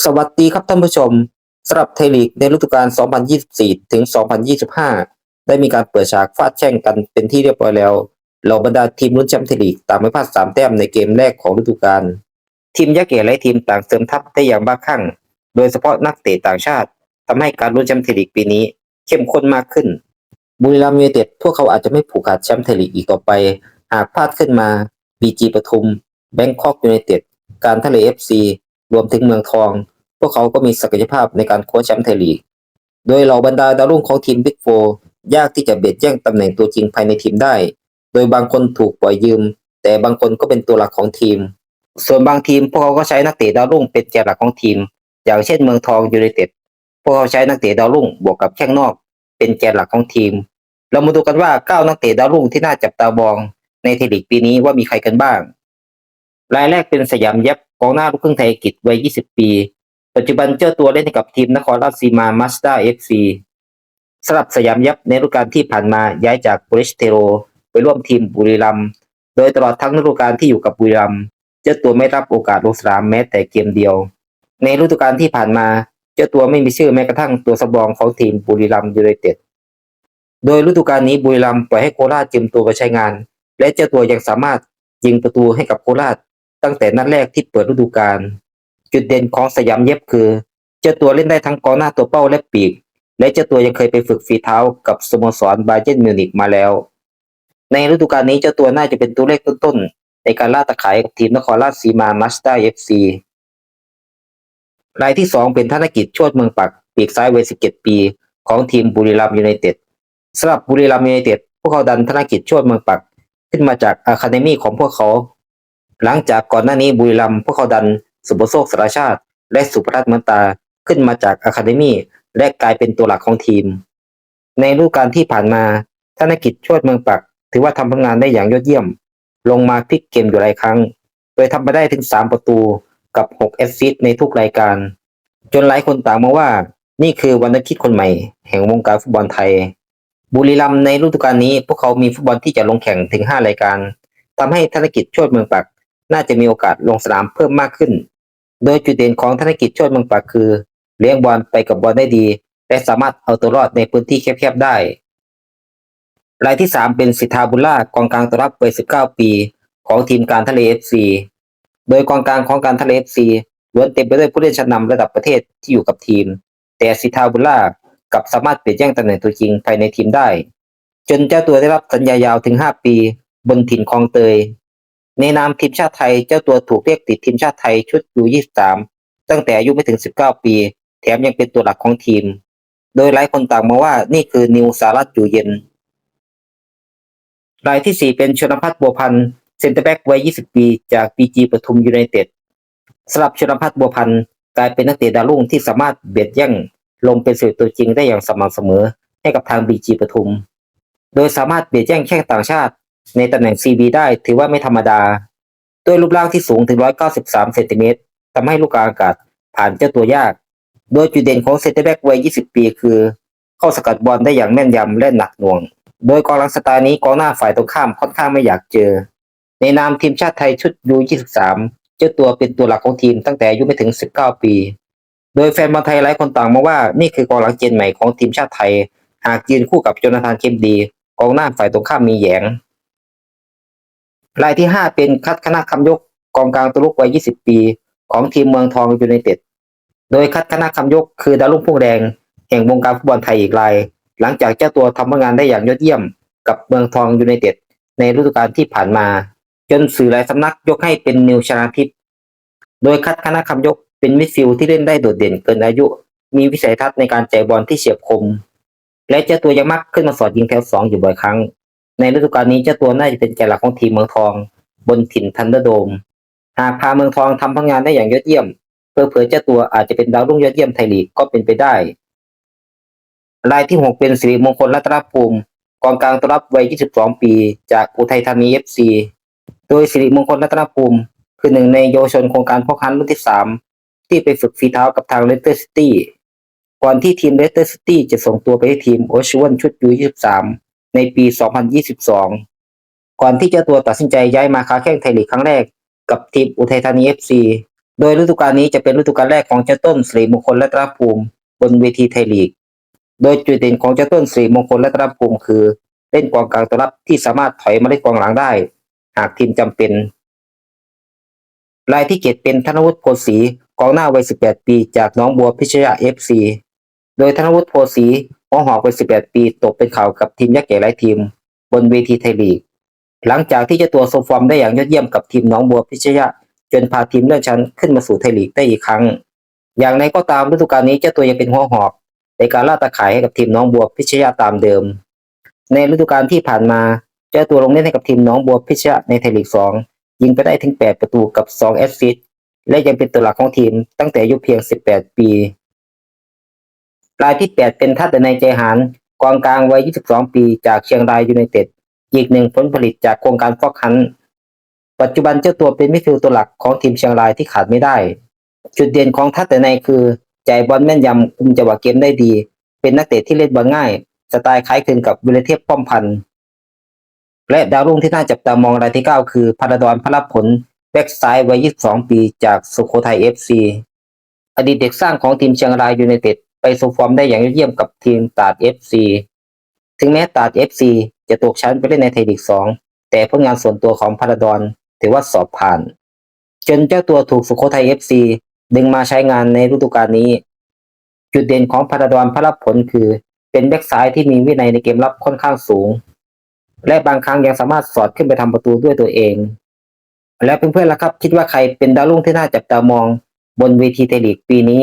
สวัสดีครับท่านผู้ชมสำหรับไทยลีกในฤดูกาล 2024 ถึง 2025 ได้มีการเปิดฉากฟาดแช่งกันเป็นที่เรียบร้อยแล้วเหล่าบรรดาทีมลุ้นแชมป์ไทยลีกต่างไม่พลาดสามแต้มในเกมแรกของฤดูกาลทีมยักษ์ใหญ่และทีมต่างเสริมทัพได้อย่างบ้าคลั่ง โดยเฉพาะนักเตะต่างชาติทำให้การลุ้นแชมป์ไทยลีกปีนี้ เข้มข้นมากขึ้น บุรีรัมย์ยูไนเต็ดพวกเขาอาจจะไม่ผูกขาดแชมป์ไทยลีกอีกต่อไป หากพลาดขึ้นมาบีจีปทุมแบงคอกยูไนเต็ดการทะเลเอฟซี รวมถึงเมืองทอง พวกเขาก็มีศักยภาพในการคว้าแชมป์ไทยลีก โดยเหล่าบรรดาดาวรุ่งของทีมบิ๊กโฟยากที่จะเบียดแย่งตำแหน่งตัวจริงภายในทีมได้ โดยบางคนถูกปล่อยยืม แต่บางคนก็เป็นตัวหลักของทีม ส่วนบางทีมพวกเขาก็ใช้นักเตะดาวรุ่งเป็นแกนหลักของทีม อย่างเช่นเมืองทองยูไนเต็ด พวกเขาใช้นักเตะดาวรุ่งบวกกับแข้งนอก เป็นแกนหลักของทีม เรามาดูกันว่าเก้านักเตะดาวรุ่งที่น่าจับตามองในไทยลีกปีนี้ว่ามีใครกันบ้าง รายแรกเป็นสยามเย็บ องหน้าลูกครึ่งไทยอังกฤษวัย 20 ปี ปัจจุบันเจ้าตัวเล่นกับทีมนครราชสีมามาสเตอร์เอฟซีสำหรับสยามยับในฤดูกาลที่ผ่านมาย้ายจากบริชเทโรไปร่วมทีมบุรีรัมย์โดยตลอดทั้งฤดูกาลที่อยู่กับบุรีรัมย์เจ้าตัวไม่รับโอกาสลงสนามแม้แต่เกมเดียว ในฤดูกาลที่ผ่านมา เจ้าตัวไม่มีชื่อแม้กระทั่งตัวสำรองของทีมบุรีรัมย์ยูไนเต็ดโดยฤดูกาลนี้บุรีรัมย์ปล่อยให้โคราชยืมตัวไปใช้งาน และเจ้าตัวยังสามารถยิงประตูให้กับโคราช ตั้งแต่นัดแรกที่เปิดฤดูกาลจุดเด่นของสยามเย็บคือ เจ้าตัวเล่นได้ทั้งกองหน้าตัวเป้าและปีก และเจ้าตัวยังเคยไปฝึกฝีเท้ากับสโมสรบาเยร์นมิวนิกมาแล้ว ในฤดูกาลนี้เจ้าตัวน่าจะเป็นตัวเลขต้นๆ ในการล่าตะขายกับทีมนครราชสีมามาสเตอร์เอฟซีรายที่สองเป็นธนกิจชติเมืองปัก ปีกซ้ายวัย17 ปี ของทีมบุรีรัมย์ยูไนเต็ดสำหรับบุรีรัมย์ยูไนเต็ดพวกเขาดันธนกิจชติเมืองปัก ขึ้นมาจากอะคาเดมี่ของพวกเขา หลังจากก่อนหน้านี้บุรีรัมย์พวกเขาดัน สุปโชคสารชาติ และสุพรัตน์มันตาขึ้นมาจากอะคาเดมี่และกลายเป็นตัวหลักของทีม ในฤดูกาลที่ผ่านมาธนกิจโชติเมืองปัก ถือว่าทำผลงานได้อย่างยอดเยี่ยม ลงมาพลิกเกมอยู่หลายครั้ง โดยทำไปได้ถึง 3 ประตูกับ 6 แอสซิสต์ในทุกรายการ จนหลายคนต่างมาว่า นี่คือวรรณคิดคนใหม่ แห่งวงการฟุตบอลไทย บุรีรัมย์ในฤดูกาลนี้ พวกเขามีฟุตบอลที่จะลงแข่งถึง 5 รายการทำให้ธนกิจโชติเมืองปัก น่าจะมีโอกาสลงสนามเพิ่มมากขึ้น โดยจุดเด่นของธนกิจโชติเมืองปักคือ เลี้ยงบอลไปกับบอลได้ดี และสามารถเอาตัวรอดในพื้นที่แคบๆได้รายที่ 3 เป็นสิทธาบุล่ากองกลางตัวรับวัย19 ปี ของทีมการทะเล FC โดยกองกลางของการทะเล FC ล้วนเต็มไปด้วยผู้เล่นชั้นนำระดับประเทศที่อยู่กับทีม แต่สิทธาบุล่ากับสามารถเปลี่ยนแย่งตำแหน่งตัวจริงภายในทีมได้ จนเจ้าตัวได้รับสัญญายาวถึง 5 ปี บนถิ่นคลองเตย ในนามทีมชาติไทยเจ้าตัวถูกเรียกติดทีมชาติไทยชุดยู23ตั้งแต่อายุไม่ถึง 19 ปี แถมยังเป็นตัวหลักของทีม โดยหลายคนต่างมองว่านี่คือนิวสารัตอยู่เย็น รายที่ 4 เป็นชนพัฒน์บัวพันธ์เซนเตอร์แบ็กวัย 20 ปีจากปีจีปทุมยูไนเต็ดสำหรับชนพัฒน์บัวพันธ์กลายเป็นนักเตะดาวรุ่งที่สามารถเบียดแย่งลงเป็นสิตัวจริงได้อย่างสม่ำเสมอให้กับทางบีจีปทุม โดยสามารถเบียดแย่งแข้งต่างชาติ ในตำแหน่ง CB ได้ถือว่าไม่ธรรมดา ด้วยรูปร่างที่สูงถึง 193 เซนติเมตรทำให้ลูกกลางอากาศผ่านเจ้าตัวยาก โดยจุดเด่นของเซนเตอร์แบ็กวัย 20 ปีคือ เข้าสกัดบอลได้อย่างแม่นยำและหนักหน่วง โดยกองหลังสไตล์นี้กองหน้าฝ่ายตรงข้ามค่อนข้างไม่อยากเจอ ในนามทีมชาติไทยชุดยู23 เจ้าตัวเป็นตัวหลักของทีมตั้งแต่อายุไม่ถึง 19 ปี โดยแฟนบอลไทยหลายคนต่างมองว่านี่คือกองหลังเจนใหม่ของทีมชาติไทย หากยืนคู่กับโจนาธานเคมดีกองหน้าฝ่ายตรงข้ามมีแยง รายที่ 5 เป็นคัดคณะคำยกกองกลางตัวลุกวัย 20 ปี ของทีมเมืองทองยูไนเต็ด โดยคัดคณะคำยกคือดาวรุ่งพุ่งแดง แห่งวงการฟุตบอลไทยอีกราย หลังจากเจ้าตัวทำผลงานได้อย่างยอดเยี่ยม กับเมืองทองยูไนเต็ดในฤดูกาลที่ผ่านมา จนสื่อหลายสำนักยกให้เป็นนิวชนาทิพย์โดยคัดคณะคำยกเป็นมิดฟิลด์ที่เล่นได้โดดเด่นเกินอายุ มีวิสัยทัศน์ในการจ่ายบอลที่เฉียบคม และเจ้าตัวยังมักขึ้นมาสอดยิงแถวสองอยู่บ่อยครั้ง ในฤดูกาลนี้เจ้าตัวน่าจะเป็นแกนหลักของทีมเมืองทอง บนถิ่นทันเดอร์โดม หากพาเมืองทองทำผลงานได้อย่างยอดเยี่ยมเพื่อเผยเจ้าตัวอาจจะเป็นดาวรุ่งยอดเยี่ยมไทยลีกก็เป็นไปได้ รายที่6เป็นสิริมงคลรัตนภูมิกองกลางตัวรับวัย 22 ปี จากอุทัยธานี FC โดยสิริมงคลรัตนภูมิ คือหนึ่งในเยาวชนโครงการพ่อค้ารุ่นที่ 3 ที่ไปฝึกฝีเท้ากับทางเลสเตอร์ซิตี้ก่อนที่ทีมเลสเตอร์ซิตี้จะส่งตัวไปให้ทีมโอชวนชุดยู23 ในปี 2022 ก่อนที่เจ้าตัวตัดสินใจย้ายมาค้าแข้งไทยลีกครั้งแรก กับทีมอุทัยธานี FC โดยฤดูกาลนี้จะเป็นฤดูกาลแรกของเจ้าต้นสิริมงคลและตราภูมิ บนเวทีไทยลีก โดยจุดเด่นของเจ้าต้นสิริมงคลและตราภูมิคือ เล่นกองกลางตัวรับที่สามารถถอยมาเล่นกองหลังได้ หากทีมจำเป็นรายที่เจ็ดเป็นธนวุฒิโพสีกองหน้าวัย 18 ปี จากน้องบัวพิชยา FC โดยธนวุฒิโพสี หัวหอกวัย18 ปีตกเป็นข่าวกับทีมยักษ์ใหญ่หลายทีม บนเวทีไทยลีก หลังจากที่เจ้าตัวโซฟอร์มได้อย่างยอดเยี่ยมกับทีมน้องบัวพิชยะจนพาทีมเลื่อนชั้นขึ้นมาสู่ไทยลีกได้อีกครั้ง อย่างไรก็ตามฤดูกาลนี้เจ้าตัวยังเป็นหัวหอกในการล่าตาข่ายให้กับทีมน้องบัวพิชยะตามเดิม ในฤดูกาลที่ผ่านมาเจ้าตัวลงเล่นให้กับทีมน้องบัวพิชยะในไทยลีก 2 ยิงไปได้ถึง 8 ประตูกับ 2 แอสซิสต์และยังเป็นตัวหลักของทีมตั้งแต่อายุเพียง 18 ปี รายที่ 8 เป็นทัศนายใจหารกองกลางวัย 22 ปีจากเชียงรายยูไนเต็ด อีกหนึ่งผลผลิตจากโครงการฟอกฮันปัจจุบันเจ้าตัวเป็นมิดฟิลด์ตัวหลักของทีมเชียงรายที่ขาดไม่ได้ จุดเด่นของทัศแต่ในคือจ่ายบอลแม่นยำคุมจังหวะเกมได้ดี เป็นนักเตะที่เล่นบอลง่าย สไตล์คล้ายคลึงกับวิลเทพป้อมพันธ์และดาวรุ่งที่น่าจับตามองรายที่ 9 คือพาราดอนพระรับผลแบ็กซ้ายวัย 22 ปีจากสุโขทัย FC อดีตเด็กสร้างของทีมเชียงรายยูไนเต็ด ไปโซฟอร์มได้อย่างยอดเยี่ยมกับทีมตาด FC ถึงแม้ตาด FC จะตกชั้นไปเล่นในไทยลีก2แต่ผลงานส่วนตัวของพาราดอนถือว่าสอบผ่าน จนเจ้าตัวถูกสุโขทัย FC ดึงมาใช้งานในฤดูกาลนี้ จุดเด่นของพาราดอนพระรับผลคือเป็นแบ็กซ้ายที่มีวินัยในเกมรับค่อนข้างสูง และบางครั้งยังสามารถสอดขึ้นไปทำประตูด้วยตัวเอง แล้วเพื่อนๆล่ะครับ คิดว่าใครเป็นดาวรุ่งที่น่าจับตามองบนเวทีไทยลีกปีนี้